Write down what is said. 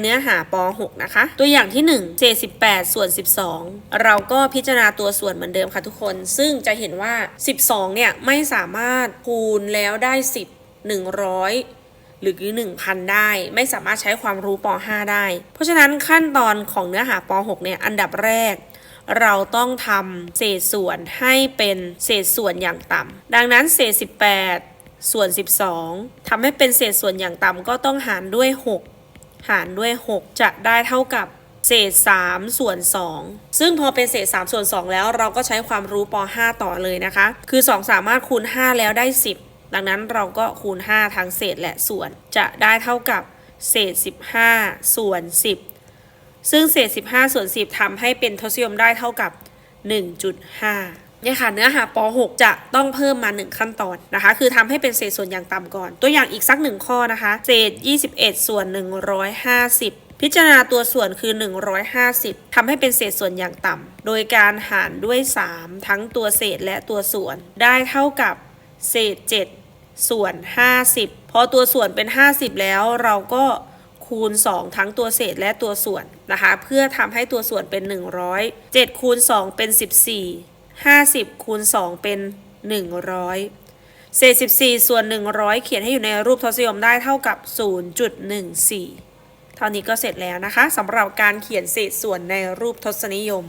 เนื้อหาป .6 นะคะ ตัวอย่างที่ 1 78 ส่วน 12 เราก็พิจารณาตัวส่วนเหมือนเดิมค่ะทุกคน ซึ่งจะเห็นว่า 12 เนี่ย ไม่สามารถคูณแล้วได้ 10 100หรือ 1,000 ได้ไม่สามารถใช้ความรู้ป .5 ได้ เพราะฉะนั้นขั้นตอนของเนื้อหาป .6 เนี่ยอันดับแรก เราต้องทำเศษส่วนให้เป็นเศษส่วนอย่างต่ำดังนั้นเศษ 18 ส่วน 12ทำให้เป็นเศษส่วนอย่างต่ำก็ต้องหารด้วย 6 หารด้วย 6 จะได้เท่ากับเศษ3ส่วน 2 ซึ่งพอเป็นเศษ3ส่วน 2 แล้วเราก็ใช้ความรู้ป .5 ต่อเลยนะคะ คือ 2 สามารถคูณ 5 แล้วได้ 10 ดังนั้นเราก็คูณ 5 ทั้งเศษและส่วน จะได้เท่ากับเศษ 15 ส่วน 10 ซึ่งเศษ 15 ส่วน 10ทำให้เป็นทศนิยมได้เท่ากับ 1.5 เนี่ยค่ะเนื้อหาป .6 จะต้องเพิ่มมา 1 ขั้นตอนนะคะ คือทำให้เป็นเศษส่วนอย่างต่ำก่อน ตัวอย่างอีกสักหนึ่งข้อนะคะ เศษ 21 ส่วน 150พิจารณาตัวส่วนคือ 150ทำให้เป็นเศษส่วนอย่างต่ำโดยการหารด้วย 3 ทั้งตัวเศษและตัวส่วน ได้เท่ากับเศษ 7 ส่วน 50 พอตัวส่วนเป็น 50 แล้วเราก็คูณ 2 ทั้งตัวเศษและตัวส่วนนะคะ เพื่อทำให้ตัวส่วนเป็น 100 7คูณ2เป็น 14 50คูณ2เป็น 100เศษ14 ส่วน 100 เขียนให้อยู่ในรูปทศนิยมได้เท่ากับ 0.14 เท่านี้ก็เสร็จแล้วนะคะสำหรับการเขียนเศษส่วนในรูปทศนิยม